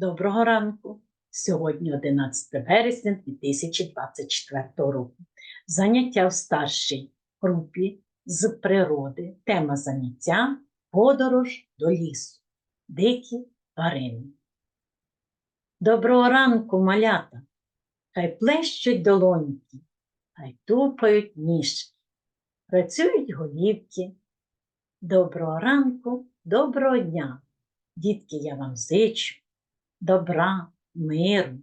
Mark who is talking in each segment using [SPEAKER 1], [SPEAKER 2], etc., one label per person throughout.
[SPEAKER 1] Доброго ранку! Сьогодні 11 вересня 2024 року. Заняття в старшій групі з природи. Тема заняття подорож до лісу. Дикі тварини. Доброго ранку, малята! Хай плещуть долоньки, хай тупають ніжки, працюють голівки. Доброго ранку, доброго дня! Дітки, я вам зичу добра, миру,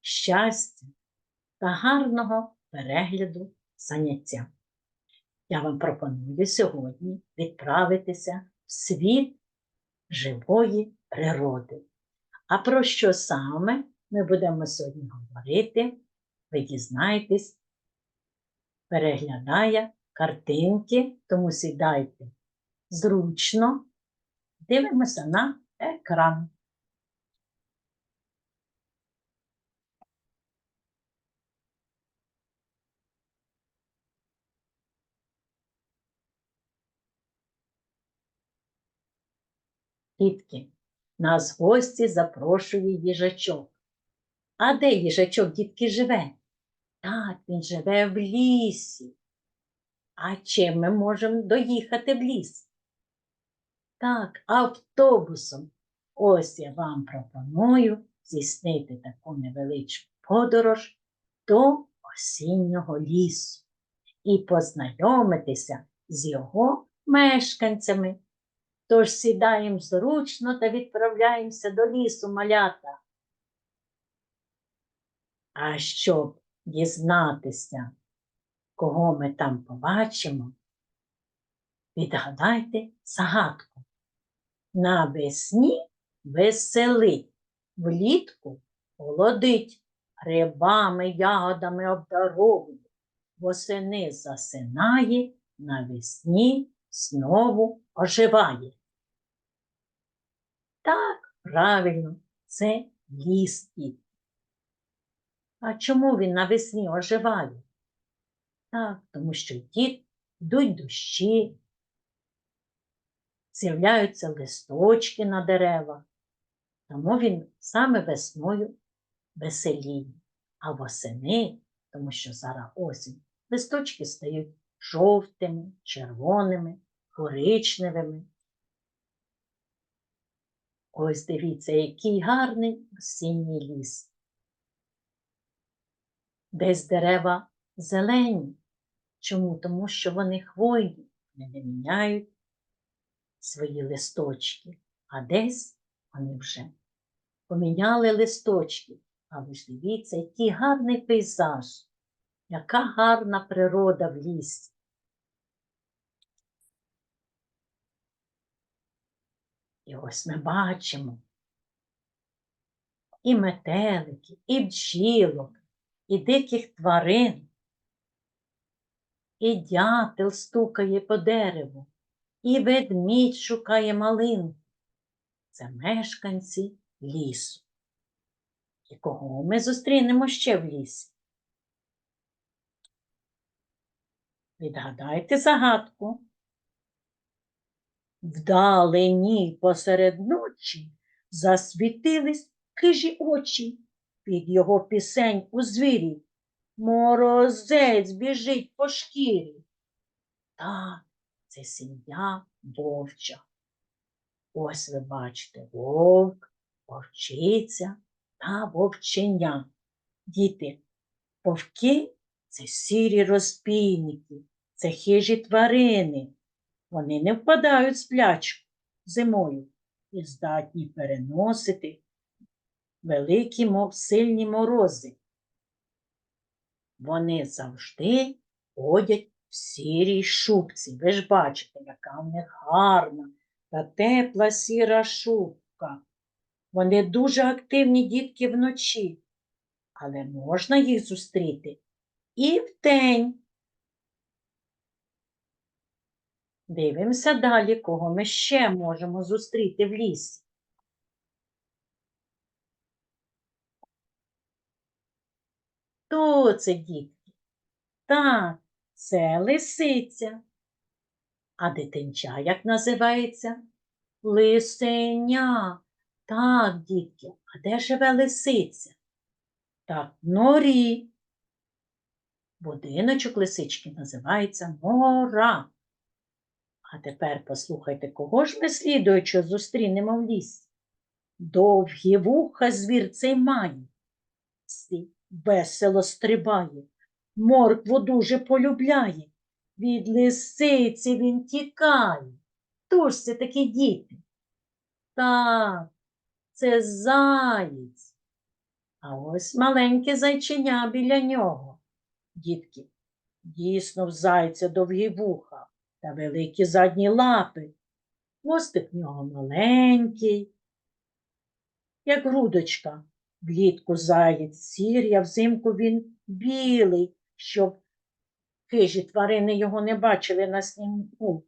[SPEAKER 1] щастя та гарного перегляду заняття. Я вам пропоную сьогодні відправитися в світ живої природи. А про що саме ми будемо сьогодні говорити, ви дізнаєтесь, переглядає картинки, тому сідайте зручно, дивимося на екран. Дітки, нас гості запрошує їжачок. А де їжачок, дітки, живе? Так, він живе в лісі. А чим ми можемо доїхати в ліс? Так, автобусом. Ось я вам пропоную здійснити таку невеличку подорож до осіннього лісу і познайомитися з його мешканцями. Тож сідаємо зручно та відправляємося до лісу малята. А щоб дізнатися, кого ми там побачимо, відгадайте загадку. Навесні веселить, влітку холодить, грибами, ягодами обдаровує, восени засинає, навесні знову оживає. Так, правильно, це ліс діти. А чому він навесні оживає? Так, тому що дід йдуть дощі, з'являються листочки на деревах, тому він саме весною веселіє. А восени, тому що зараз осінь, листочки стають жовтими, червоними, коричневими. Ось дивіться, який гарний осінній ліс. Десь дерева зелені. Чому? Тому що вони хвойні, вони не міняють свої листочки, а десь вони вже поміняли листочки. А ви ж дивіться, який гарний пейзаж, яка гарна природа в лісі. І ось ми бачимо і метелики, і бджілок, і диких тварин, і дятел стукає по дереву, і ведмідь шукає малинку. Це мешканці лісу. І кого ми зустрінемо ще в лісі? Відгадайте загадку. Вдалині посеред ночі засвітились хижі очі під його пісень у звірі. Морозець біжить по шкірі. Так, це сім'я вовча. Ось ви бачите вовк, вовчиця та вовченя. Діти, вовки це сірі розбійники, це хижі тварини. Вони не впадають сплячку зимою і здатні переносити великі, сильні морози. Вони завжди ходять в сірій шубці. Ви ж бачите, яка в них гарна та тепла сіра шубка. Вони дуже активні дітки вночі, але можна їх зустріти і вдень. Дивимося далі, кого ми ще можемо зустріти в лісі. Хто це, дітки? Так, це лисиця. А дитинча як називається? Лисеня. Так, дітки, а де живе лисиця? Так, норі. Будиночок лисички називається нора. А тепер послухайте, кого ж ми слідуючи зустрінемо в лісі? Довгі вуха звір цей має, весело стрибає, моркву дуже полюбляє, від лисиці він тікає. Хто це такі діти? Так, це заєць. А ось маленьке зайченя біля нього. Дітки, дійсно в зайця довгі вуха та великі задні лапи. Хвостик в нього маленький, як грудочка. Влітку заєць сірий, а взимку він білий, щоб хижі тварини його не бачили на снігу.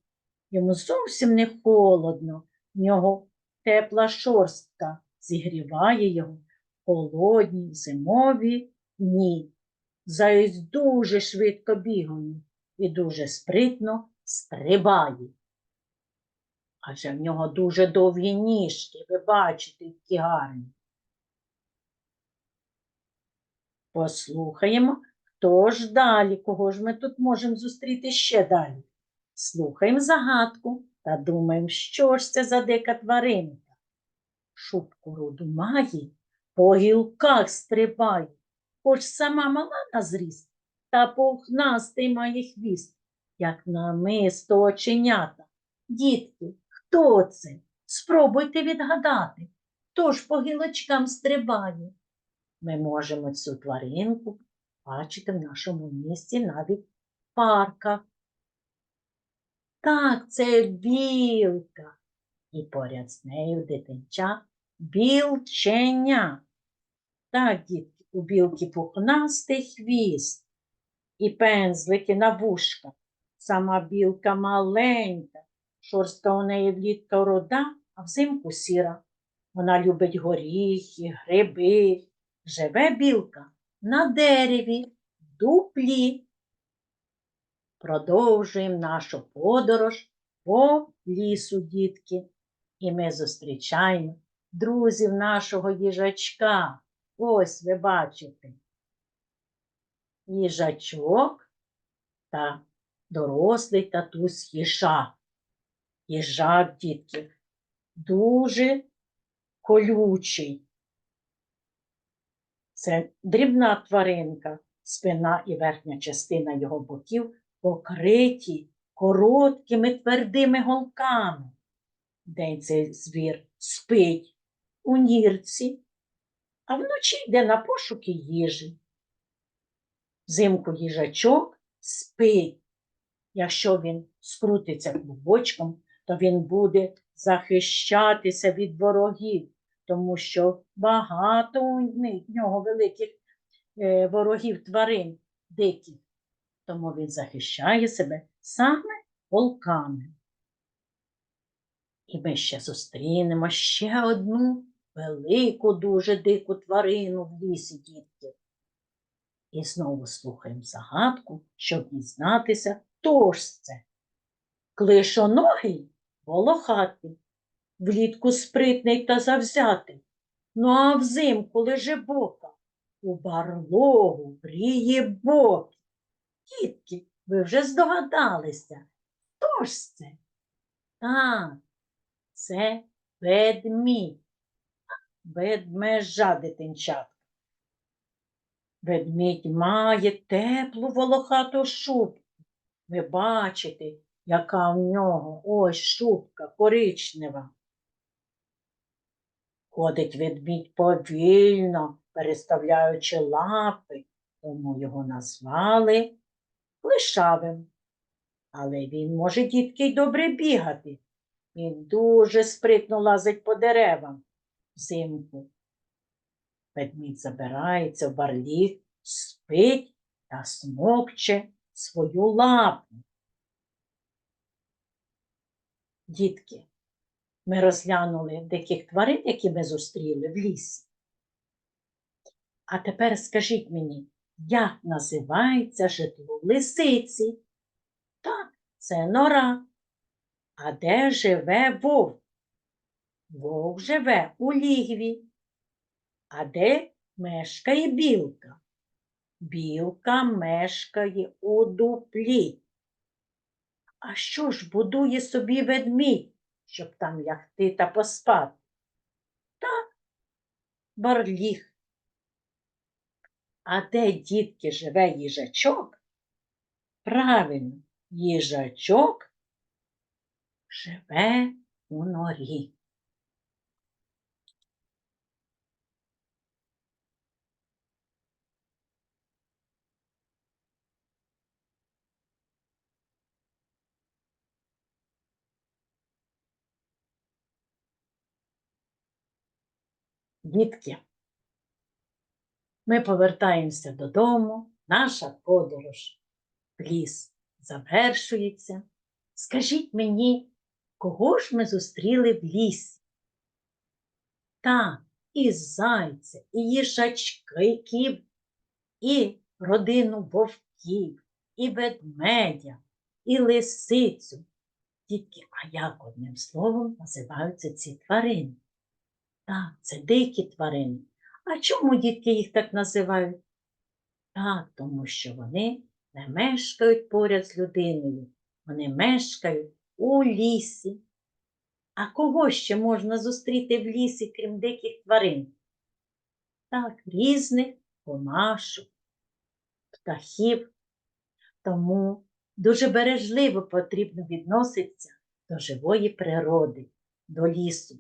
[SPEAKER 1] Йому зовсім не холодно, в нього тепла шорстка зігріває його в холодні зимові дні. Заєць дуже швидко бігає і дуже спритно стрибає. Адже в нього дуже довгі ніжки, ви бачите, які гарні. Послухаємо, хто ж далі, кого ж ми тут можемо зустріти ще далі. Слухаємо загадку та думаємо, що ж це за дика тваринка. Шубку руду має, по гілках стрибає, хоч сама мала на зріст, та пухнастий має хвіст, як намисто оченята. Дітки, хто це? Спробуйте відгадати, хто ж по гілочкам стрибає. Ми можемо цю тваринку бачити в нашому місті навіть в парках. Так, це білка. І поряд з нею дитинча білченя. Так, дітки, у білки пухнастий хвіст і пензлики на вушка. Сама білка маленька, шорстка у неї влітка рода, а взимку сіра. Вона любить горіхи, гриби. Живе білка на дереві, в дуплі. Продовжуємо нашу подорож по лісу, дітки. І ми зустрічаємо друзів нашого їжачка. Ось ви бачите. Їжачок та дорослий татусь їжак. Їжак, дітки, дуже колючий. Це дрібна тваринка, спина і верхня частина його боків покриті короткими твердими голками. День цей звір спить у нірці, а вночі йде на пошуки їжі. Взимку їжачок спить. Якщо він скрутиться клубочком, то він буде захищатися від ворогів, тому що багато у нього великих е, ворогів тварин диких. Тому він захищає себе саме волками. І ми ще зустрінемо ще одну велику, дуже дику тварину в лісі, дітки. І знову слухаємо загадку, щоб дізнатися, хто ж це. Клишоногий волохатий, влітку спритний та завзятий, ну а взимку лежи бока, у барлогу бріє боки. Дітки, ви вже здогадалися, хто ж це? Так, це ведмідь, ведмежа дитинчатка. Ведмідь має теплу волохату шубку. Ви бачите, яка в нього ось шубка коричнева. Ходить ведмідь повільно, переставляючи лапи, тому його назвали лишавим. Але він може дітки й добре бігати. Він дуже спритно лазить по деревам взимку. Ведмідь забирається в барліг, спить та смокче свою лапу. Дітки, ми розглянули диких тварин, які ми зустріли в лісі. А тепер скажіть мені, як називається житло лисиці? Так, це нора. А де живе вовк? Вовк живе у лігві. А де мешкає білка? Білка мешкає у дуплі. А що ж будує собі ведмідь, щоб там лягти та поспати? Та барліг. А де, дітки, живе їжачок? Правильно, їжачок живе у норі. Дітки, ми повертаємося додому, наша подорож в ліс завершується. Скажіть мені, кого ж ми зустріли в лісі? Так, і зайця, і їжачків, і родину вовків, і ведмедя, і лисицю. Дітки, а як одним словом називаються ці тварини? Так, це дикі тварини. А чому дітки їх так називають? Так, тому що вони не мешкають поряд з людиною. Вони мешкають у лісі. А кого ще можна зустріти в лісі, крім диких тварин? Так, різних комашок, птахів. Тому дуже бережливо потрібно відноситися до живої природи, до лісу.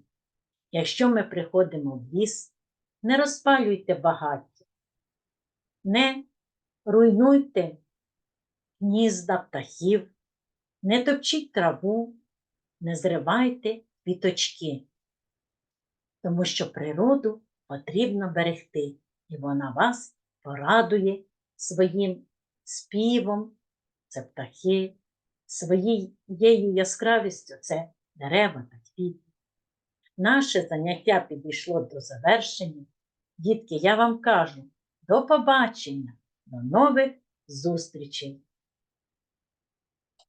[SPEAKER 1] Якщо ми приходимо в ліс, не розпалюйте багаття, не руйнуйте гнізда птахів, не топчіть траву, не зривайте квіточки, тому що природу потрібно берегти, і вона вас порадує своїм співом, це птахи, своєю яскравістю це дерева та квіти. Наше заняття підійшло до завершення. Дітки, я вам кажу, до побачення, до нових зустрічей!